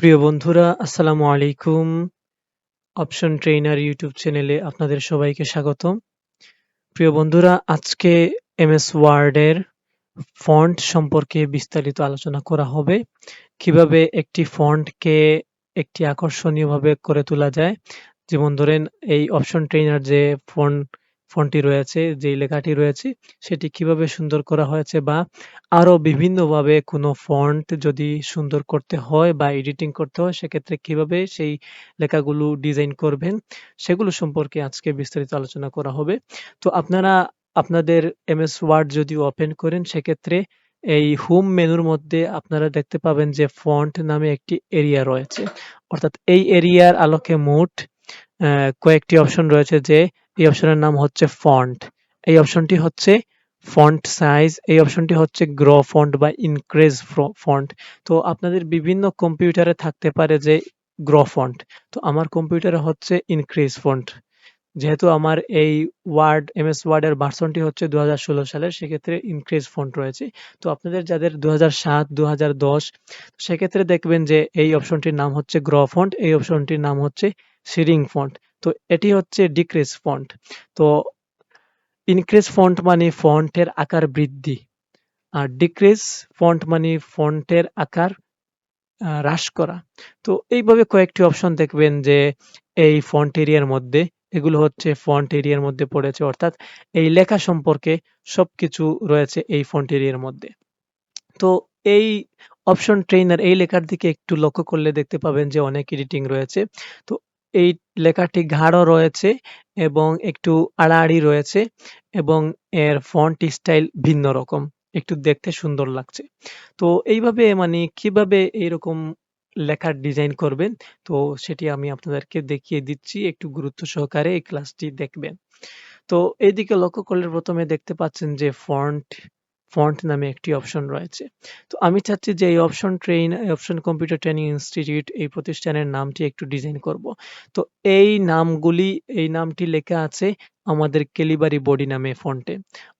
প্রিয় বন্ধুরা, আসসালামু আলাইকুম। অপশন ট্রেইনার ইউটিউব চ্যানেলে আপনাদের সবাইকে স্বাগতম। প্রিয় বন্ধুরা, আজকে এমএস ওয়ার্ডের ফন্ট সম্পর্কে বিস্তারিত আলোচনা করা হবে। কীভাবে একটি ফন্টকে একটি আকর্ষণীয়ভাবে করে তোলা যায়। যেমন ধরেন, এই অপশন ট্রেইনার যে ফন্ট ফন্টটি রয়েছে, যেই লেখাটি রয়েছে সেটি কীভাবে সুন্দর করা হয়েছে বা আরও বিভিন্নভাবে কোনো ফন্ট যদি সুন্দর করতে হয় বা এডিটিং করতে হয় সেক্ষেত্রে কীভাবে সেই লেখাগুলো ডিজাইন করবেন সেগুলো সম্পর্কে আজকে বিস্তারিত আলোচনা করা হবে। তো আপনারা আপনাদের এমএস ওয়ার্ড যদি ওপেন করেন সেক্ষেত্রে এই হোম মেনুর মধ্যে আপনারা দেখতে পাবেন যে ফন্ট নামে একটি এরিয়া রয়েছে। অর্থাৎ এই এরিয়ার আলোকে মোট কয়েকটি অপশন রয়েছে যে এই অপশনের নাম হচ্ছে ফন্ট এই অপশনটি হচ্ছে ফন্ট সাইজ এই অপশনটি হচ্ছে গ্রো ফন্ট বা ইনক্রিজ ফন্ট তো আপনাদের বিভিন্ন কম্পিউটারে থাকতে পারে যে গ্রো ফন্ট তো আমার কম্পিউটারে হচ্ছে ইনক্রিজ ফন্ট যেহেতু আমার এই ওয়ার্ড এমএস ওয়ার্ডের ভার্সনটি হচ্ছে দু হাজার ষোলো সালের, সেক্ষেত্রে ইনক্রিজ ফন্ট রয়েছে। তো আপনাদের যাদের দু হাজার সাত দু সেক্ষেত্রে দেখবেন যে এই অপশনটির নাম হচ্ছে গ্র ফন্ট এই অপশনটির নাম হচ্ছে সিরিং ফন্ট তো এটি হচ্ছে ডিক্রিজ ফন্ট তো ইনক্রিজ ফন্ট মানে ফন্টের আকার বৃদ্ধি, আর ডিক্রিজ ফন্ট মানে ফন্টের আকার হ্রাস করা। তো এইভাবে কয়েকটি অপশন দেখবেন যে এই ফন্ট এরিয়ার মধ্যে, এগুলো হচ্ছে ফন্ট এরিয়ার মধ্যে পড়েছে, অর্থাৎ এই লেখা সম্পর্কে সবকিছু রয়েছে এই ফন্ট এরিয়ার মধ্যে। তো এই অপশন ট্রেইনার এই লেখার দিকে একটু লক্ষ্য করলে দেখতে পাবেন যে অনেক এডিটিং রয়েছে। তো এই লেখাটি গাঢ় রয়েছে এবং একটু আড়াআড়ি রয়েছে এবং এর ফন্ট স্টাইল ভিন্ন রকম। একটু দেখতে সুন্দর লাগছে। তো এইভাবে মানে কীভাবে এইরকম লেখার ডিজাইন করবেন? তো সেটি আমি আপনাদেরকে দেখিয়ে দিচ্ছি। একটু গুরুত্ব সহকারে এই ক্লাসটি দেখবেন। তো এইদিকে লক্ষ্য করলে প্রথমে দেখতে পাচ্ছেন যে ফন্ট ফন্ট নামে একটি অপশন রয়েছে। তো আমি চাচ্ছি যে এই option train option computer training institute এই প্রতিষ্ঠানের নামটি একটু ডিজাইন করব। তো এই নামগুলি, এই নামটি লেখা আছে আমাদের কেলিবারি বডি নামে ফন্টে।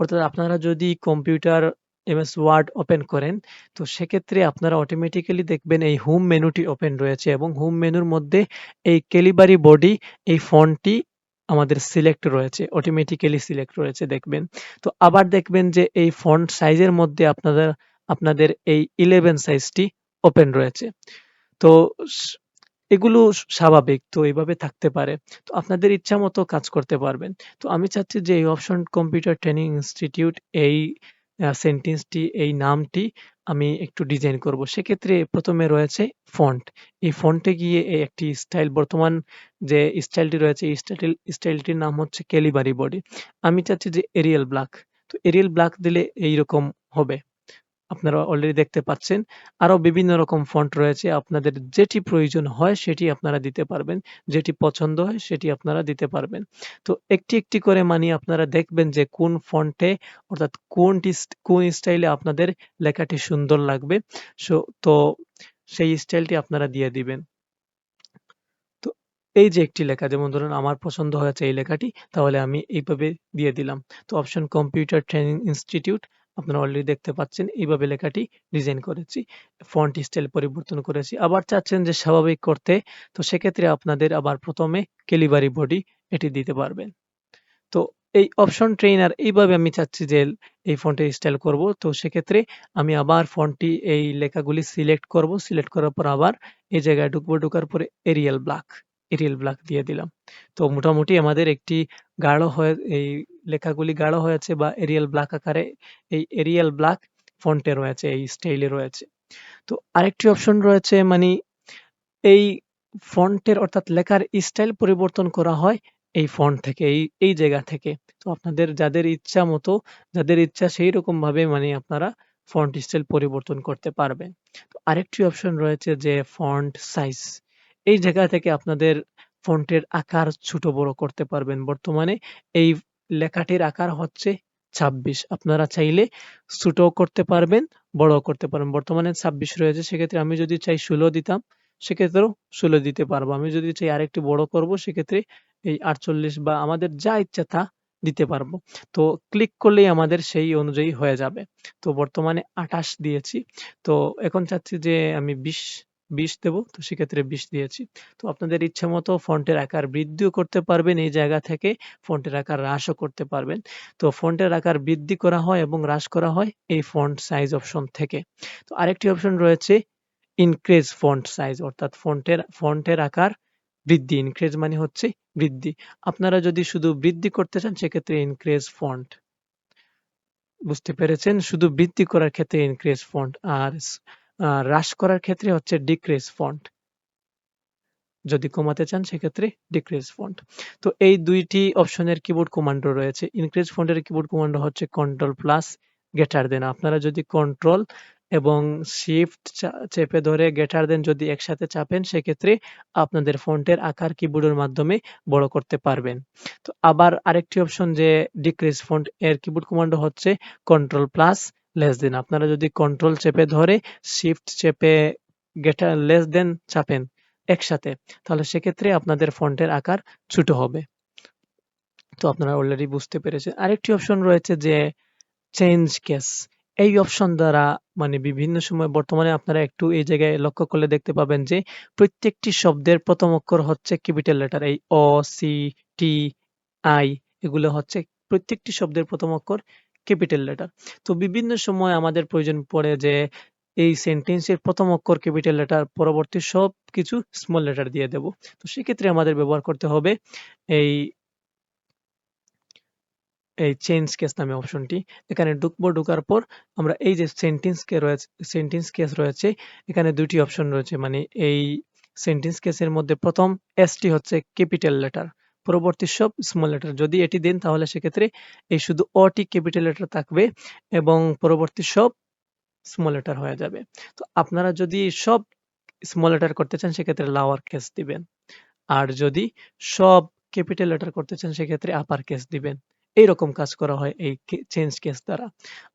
অর্থাৎ আপনারা যদি কম্পিউটার এমএস ওয়ার্ড ওপেন করেন, তো সেক্ষেত্রে আপনারা অটোমেটিক্যালি দেখবেন এই হোম মেনুটি ওপেন রয়েছে এবং হোম মেনুর মধ্যে এই কেলিবারি বডি, এই ফন্টটি আমাদের সিলেক্ট রয়েছে অটোমেটিক্যালি সিলেক্ট রয়েছে, দেখবেন। তো আবার দেখবেন যে এই ফন্ট সাইজের মধ্যে আপনাদের আপনাদের এই ইলেভেন সাইজটি ওপেন রয়েছে। তো এগুলো স্বাভাবিক, তো এইভাবে থাকতে পারে। তো আপনাদের ইচ্ছা মতো কাজ করতে পারবেন। তো আমি চাচ্ছি যে এই অপশন কম্পিউটার ট্রেনিং ইনস্টিটিউট এই সেন্টেন্সটি এই নামটি আমি একটু ডিজাইন করব। সেক্ষেত্রে প্রথমে রয়েছে ফন্ট এই ফন্টে গিয়ে এই একটি স্টাইল বর্তমান যে স্টাইলটি রয়েছে, এই স্টাইল স্টাইলটির নাম হচ্ছে ক্যালিবারি বডি আমি চাচ্ছি যে এরিয়াল ব্ল্যাক তো এরিয়াল ব্ল্যাক দিলে এইরকম হবে। আপনারা অলরেডি দেখতে পাচ্ছেন। আরও বিভিন্ন রকম ফন্ট রয়েছে। আপনাদের যেটি প্রয়োজন হয় সেটি আপনারা দিতে পারবেন। যেটি পছন্দ হয় সেটি আপনারা দিতে পারবেন। তো একটি একটি করে মানি আপনারা দেখবেন যে কোন ফন্টে অর্থাৎ কোনটি কোন স্টাইলে আপনাদের লেখাটি সুন্দর লাগবে। সো, তো সেই স্টাইলটি আপনারা দিয়ে দিবেন। তো এই যে একটি লেখা, যেমন ধরুন আমার পছন্দ হয়েছে এই লেখাটি, তাহলে আমি এইভাবে দিয়ে দিলাম। তো অপশন কম্পিউটার ট্রেনিং ইনস্টিটিউট আপনারা অলরেডি দেখতে পাচ্ছেন, এইভাবে লেখাটি ডিজাইন করেছি ফন্ট স্টাইল পরিবর্তন করেছি। আবার চাচ্ছেন যে স্বাভাবিক করতে, তো সেক্ষেত্রে আপনাদের আবার প্রথমে কেলিবারি বডি এটি দিতে পারবেন। তো এই অপশন ট্রেইনার এইভাবে আমি চাচ্ছি যে এই ফন্টের স্টাইল করব, তো সেক্ষেত্রে আমি আবার ফন্টটি এই লেখাগুলি সিলেক্ট করব। সিলেক্ট করার পর আবার এই জায়গায় ঢুকবো, ঢুকার পরে এরিয়াল ব্ল্যাক এরিয়াল ব্ল্যাক দিয়ে দিলাম। তো মোটামুটি আমাদের একটি গাঢ় হয়ে এই লেখাগুলি গাঢ় হয়েছে বা এরিয়াল ব্ল্যাক আকারে, এই এরিয়াল ব্ল্যাক ফন্টে রয়েছে, এই স্টাইলে রয়েছে। তো আরেকটি অপশন রয়েছে মানে এই ফন্টের অর্থাৎ লেখার স্টাইল পরিবর্তন করা হয় এই ফন্ট থেকে, এই এই জায়গা থেকে। তো আপনাদের যাদের ইচ্ছা মতো, যাদের ইচ্ছা সেই রকম ভাবে মানে আপনারা ফন্ট স্টাইল পরিবর্তন করতে পারবেন। তো আরেকটি অপশন রয়েছে যে ফন্ট সাইজ এই জায়গা থেকে আপনাদের ফন্টের আকার ছোট বড় করতে পারবেন। বর্তমানে এই লেখাটির আকার হচ্ছে ছাব্বিশ। আপনারা চাইলে ছোট করতে পারবেন বড় করতে পারবেন। বর্তমানে ছাব্বিশ রয়েছে, সেক্ষেত্রে আমি যদি চাই ষোলো দিতাম, সেক্ষেত্রেও ষোলো দিতে পারব। আমি যদি চাই আরেকটু বড় করব, সেক্ষেত্রে এই আটচল্লিশ বা আমাদের যা ইচ্ছা তা দিতে পারব। তো ক্লিক করলেই আমাদের সেই অনুযায়ী হয়ে যাবে। তো বর্তমানে আঠাশ দিয়েছি। তো এখন চাচ্ছি যে আমি বিশ বিশ দেবো, তো সেক্ষেত্রে বিশ দিয়েছি। তো আপনাদের ইচ্ছা মতো ফন্টের আকার বৃদ্ধিও করতে পারবেন, এই জায়গা থেকে ফন্টের আকার হ্রাসও করতে পারবেন। তো ফন্টের আকার বৃদ্ধি করা হয় এবং হ্রাস করা হয় এই ফন্ট সাইজ অপশন থেকে। তো আরেকটি অপশন রয়েছে ইনক্রিজ ফন্ট সাইজ, অর্থাৎ ফন্টের ফন্টের আকার বৃদ্ধি। ইনক্রিজ মানে হচ্ছে বৃদ্ধি। আপনারা যদি শুধু বৃদ্ধি করতে চান, সেক্ষেত্রে ইনক্রিজ ফন্ট। বুঝতে পেরেছেন? শুধু বৃদ্ধি করার ক্ষেত্রে ইনক্রিজ ফন্ট। আর হ্রাস করার ক্ষেত্রে হচ্ছে ডিক্রিজ ফন্ট যদি কমাতে চান, সেক্ষেত্রে ডিক্রিজ ফন্ট তো এই দুইটি অপশনের কিবোর্ড কমান্ডো রয়েছে। ইনক্রিজ ফন্টের কিবোর্ড কমান্ডো হচ্ছে কন্ট্রোল প্লাস গেটার দেন আপনারা যদি কন্ট্রোল এবং শিফট চেপে ধরে গেটার দেন যদি একসাথে চাপেন, সেক্ষেত্রে আপনাদের ফন্টের আকার কিবোর্ডের মাধ্যমে বড় করতে পারবেন। তো আবার আরেকটি অপশন যে ডিক্রিজ ফন্ট এর কিবোর্ড কমান্ডো হচ্ছে কন্ট্রোল প্লাস লেস দেন আপনারা যদি কন্ট্রোল চেপে ধরে শিফট চেপে গেটার লেস দেন চাপেন একসাথে, তাহলে সেক্ষেত্রে আপনাদের ফন্টের আকার ছোট হবে। তো আপনারা অলরেডি বুঝতে পেরেছেন। আরেকটি অপশন রয়েছে যে চেঞ্জ কেস এই অপশন দ্বারা মানে বিভিন্ন সময় বর্তমানে আপনারা একটু এই জায়গায় লক্ষ্য করলে দেখতে পাবেন যে প্রত্যেকটি শব্দের প্রথম অক্ষর হচ্ছে ক্যাপিটাল লেটার এই অ সি টি আই এগুলো হচ্ছে প্রত্যেকটি শব্দের প্রথম অক্ষর ক্যাপিটাল লেটার তো বিভিন্ন সময় আমাদের প্রয়োজন পড়ে যে এই সেন্টেন্সের প্রথম অক্ষর ক্যাপিটাল লেটার পরবর্তী সব কিছু স্মল লেটার দিয়ে দেব। তো সেক্ষেত্রে আমাদের ব্যবহার করতে হবে এই এই চেঞ্জ কেস নামে অপশনটি। এখানে ঢুকবো, ঢোকার পর আমরা এই যে সেন্টেন্স কে রয়েছে সেন্টেন্স কেস রয়েছে, এখানে দুটি অপশন রয়েছে। মানে এই সেন্টেন্স কেসের মধ্যে প্রথম এসটি হচ্ছে ক্যাপিটাল লেটার পরবর্তী সব স্মল লেটার যদি এটি দেন, তাহলে সেক্ষেত্রে এই শুধু অটি ক্যাপিটাল লেটার থাকবে এবং পরবর্তী সব স্মল লেটার হয়ে যাবে। তো আপনারা যদি সব স্মল লেটার করতে চান, সেক্ষেত্রে লাওয়ার কেস দিবেন। আর যদি সব ক্যাপিটাল লেটার করতে চান, সেক্ষেত্রে আপার কেস দিবেন। এইরকম কাজ করা হয় এই চেঞ্জ কেস দ্বারা।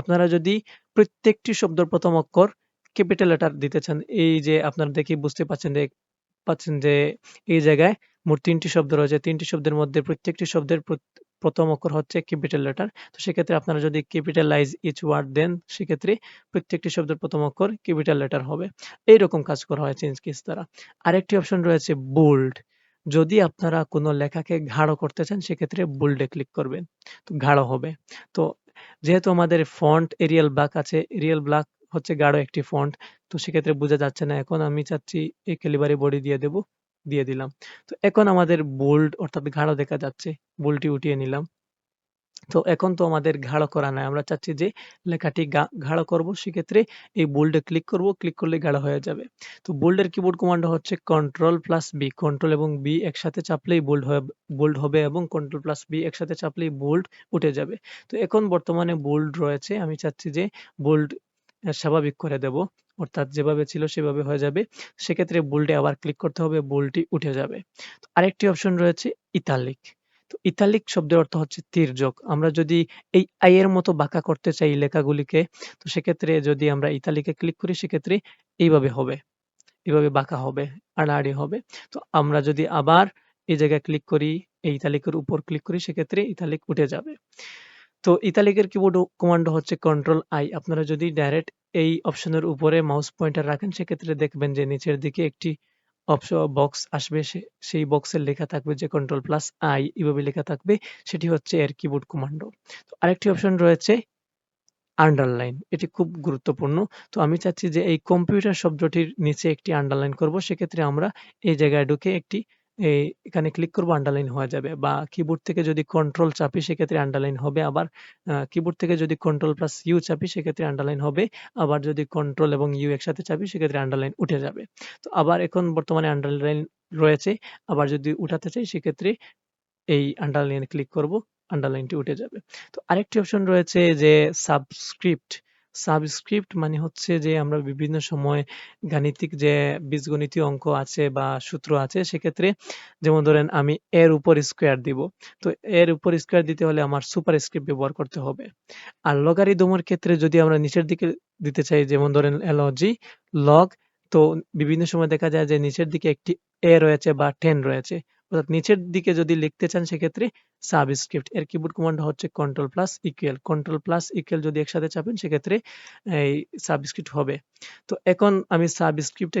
আপনারা যদি প্রত্যেকটি শব্দের প্রথম অক্ষর ক্যাপিটাল লেটার দিতে চান, এই যে আপনারা দেখি বুঝতে পাচ্ছেন যে পাচ্ছেন যে এই জায়গায় মোট তিনটি শব্দ রয়েছে। তিনটি শব্দের মধ্যে প্রত্যেকটি শব্দের প্রথম অক্ষর হচ্ছে ক্যাপিটাল লেটার তো সেক্ষেত্রে আপনারা যদি ক্যাপিটালাইজ ইচ ওয়ার্ড দেন সেক্ষেত্রে প্রত্যেকটি শব্দের প্রথম অক্ষর ক্যাপিটাল লেটার হবে। এইরকম কাজ করা হয় চেঞ্জ কেস দ্বারা। আরেকটি অপশন রয়েছে বোল্ড যদি আপনারা কোনো লেখাকে গাঢ় করতে চান, সেক্ষেত্রে বোল্ডে ক্লিক করবেন। তো গাঢ় হবে। তো যেহেতু আমাদের ফন্ট এরিয়াল ব্ল্যাক আছে এরিয়াল ব্ল্যাক হচ্ছে গাঢ় একটি ফন্ট তো সেক্ষেত্রে বোঝা যাচ্ছে না। এখন আমি চাচ্ছি এই ক্যালিবারি বডি দিয়ে দেব। দিয়ে দিলাম। তো এখন আমাদের বোল্ড অর্থাৎ গাঢ় দেখা যাচ্ছে বোল্ডটি উঠিয়ে নিলাম। তো এখন তো আমাদের গাঢ় করা নাই। আমরা চাচ্ছি যে লেখাটি গাঢ় করব। সেক্ষেত্রে এই বোল্ডে ক্লিক করব। ক্লিক করলে গাঢ় হয়ে যাবে। তো বোল্ডের কিবোর্ড কমান্ড হচ্ছে কন্ট্রোল প্লাস বি কন্ট্রোল এবং বি একসাথে চাপলেই বোল্ড হবে বোল্ড হবে এবং কন্ট্রোল প্লাস বি একসাথে চাপলেই বোল্ড উঠে যাবে। তো এখন বর্তমানে বোল্ড রয়েছে। আমি চাচ্ছি যে বোল্ড স্বাভাবিক করে দেব। অর্থাৎ যেভাবে ছিল সেভাবে হয়ে যাবে। সেক্ষেত্রে বোল্ডে আবার ক্লিক করতে হবে বোল্ডটি উঠে যাবে। আরেকটি অপশন রয়েছে ইতালিক তো ইতালিক শব্দের অর্থ হচ্ছে তির্যক। আমরা যদি এই আই এর মতো বাঁকা করতে চাই লেখাগুলিকে, তো সেক্ষেত্রে যদি আমরা ইতালিকে ক্লিক করি, সেক্ষেত্রে এইভাবে হবে। এইভাবে বাঁকা হবে, আড়াআড়ি হবে। তো আমরা যদি আবার এই জায়গায় ক্লিক করি, এই ইতালিকের উপর ক্লিক করি, সেক্ষেত্রে ইতালিক উঠে যাবে। তো ইতালিকের কিবোর্ড কমান্ড হচ্ছে কন্ট্রোল আই আপনারা যদি ডাইরেক্ট এই অপশনের উপরে মাউস পয়েন্টার রাখেন, সেক্ষেত্রে দেখবেন যে নিচের দিকে একটি অপশন বক্স আসবে। সেই বক্সের লেখা থাকবে যে কন্ট্রোল প্লাস আই এভাবে লেখা থাকবে। সেটি হচ্ছে এর কিবোর্ড কমান্ডো তো আরেকটি অপশন রয়েছে আন্ডারলাইন এটি খুব গুরুত্বপূর্ণ। তো আমি চাচ্ছি যে এই কম্পিউটার শব্দটির নিচে একটি আন্ডারলাইন করব। সেক্ষেত্রে আমরা এই জায়গায় ঢুকে একটি এই এখানে ক্লিক করব আন্ডারলাইন হয়ে যাবে। বা কিবোর্ড থেকে যদি কন্ট্রোল চাপি, সেক্ষেত্রে আন্ডারলাইন হবে আবার। কিবোর্ড থেকে যদি কন্ট্রোল প্লাস ইউ চাপি, সেক্ষেত্রে আন্ডারলাইন হবে। আবার যদি কন্ট্রোল এবং ইউ একসাথে চাপি, সেক্ষেত্রে আন্ডারলাইন উঠে যাবে। তো আবার এখন বর্তমানে আন্ডারলাইন রয়েছে। আবার যদি উঠাতে চাই, সেক্ষেত্রে এই আন্ডারলাইনে ক্লিক করব আন্ডারলাইনটি উঠে যাবে। তো আরেকটি অপশন রয়েছে যে সাবস্ক্রিপ্ট সাবস্ক্রিপ্ট মানে হচ্ছে যে আমরা বিভিন্ন সময় গাণিতিক যে বীজগণিতীয় অঙ্ক আছে বা সূত্র আছে, সেক্ষেত্রে যেমন ধরেন আমি এর উপর স্কোয়ার দিব, তো এর উপর স্কোয়ার দিতে হলে আমার সুপার স্ক্রিপ্ট ব্যবহার করতে হবে। আর লগারিদমের ক্ষেত্রে যদি আমরা নিচের দিকে দিতে চাই, যেমন ধরেন এলজি লগ তো বিভিন্ন সময় দেখা যায় যে নিচের দিকে একটি এ রয়েছে বা টেন রয়েছে। অর্থাৎ নিচের দিকে যদি লিখতে চান সেক্ষেত্রে সাবস্ক্রিপ্ট এর কিবোর্ড কমান্ড হচ্ছে control plus equal control plus equal যদি একসাথে চাপেন সেক্ষেত্রে এই সাবস্ক্রিপ্ট হবে। তো এখন আমি সাবস্ক্রিপ্টে